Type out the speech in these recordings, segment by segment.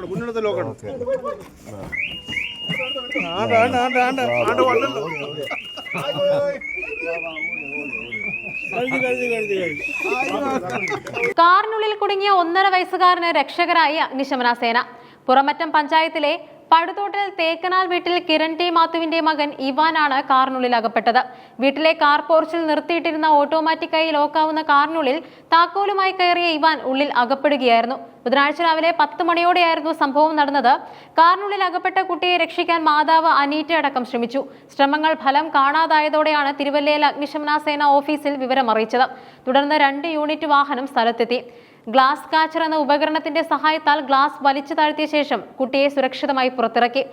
ലോക്കട് മുന്നിലത്തെ ലോക്കട് okay. ആണ്ട് ആണ്ട് ആണ്ട് ആണ്ട് ആണ്ട് കഴിഞ്ഞു കാറിനുള്ളിൽ കുടുങ്ങിയ ഒന്നര വയസ്സുകാരന് രക്ഷകരായി അഗ്നിശമന സേന പുറമറ്റം പഞ്ചായത്തിലെ പടുതോട്ടിൽ തേക്കനാൽ വീട്ടിൽ കിരൺ ടി മാത്തുവിന്റെ മകൻ ഇവാനാണ് കാറിനുള്ളിൽ അകപ്പെട്ടത്. വീട്ടിലെ കാർ പോർച്ചിൽ നിർത്തിയിട്ടിരുന്ന ഓട്ടോമാറ്റിക്കായി ലോക്കാവുന്ന കാറിനുള്ളിൽ താക്കോലുമായി കയറിയ ഇവാൻ ഉള്ളിൽ അകപ്പെടുകയായിരുന്നു. ബുധനാഴ്ച രാവിലെ പത്ത് മണിയോടെയായിരുന്നു സംഭവം നടന്നത്. കാറിനുള്ളിൽ അകപ്പെട്ട കുട്ടിയെ രക്ഷിക്കാൻ മാതാവ് അനീറ്റ അടക്കം ശ്രമിച്ചു. ശ്രമങ്ങൾ ഫലം കാണാതായതോടെയാണ് തിരുവല്ലയിൽ അഗ്നിശമന സേന ഓഫീസിൽ വിവരം അറിയിച്ചത് തുടർന്ന് രണ്ട് യൂണിറ്റ് വാഹനം സ്ഥലത്തെത്തി. ഗ്ലാസ് കാച്ചർ എന്ന ഉപകരണത്തിന്റെ സഹായത്താൽ ഗ്ലാസ് വലിച്ചു താഴ്ത്തിയ ശേഷം കുട്ടിയെ സുരക്ഷിതമായി പുറത്തിറക്കി.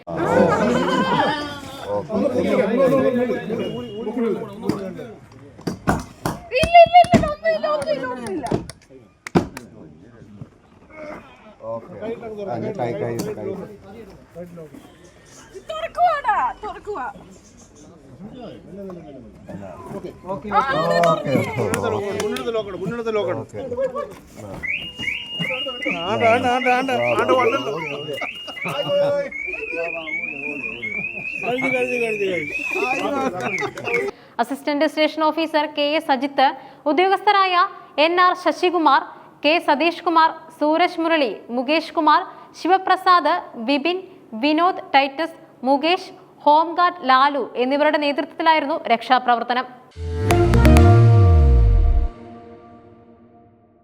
തുറക്കുവാടാ തുറക്കുവാ. Assistant station officer K S Ajith ഉദ്യോഗസ്ഥരായ N R Sasikumar K Satheesh Kumar Sooraj Murali Mukesh Kumar Sivaprasad Vipin Vinod Titus Mukesh home guard Lalu എന്നിവരുടെ നേതൃത്വത്തിലായിരുന്നു രക്ഷാപ്രവർത്തനം.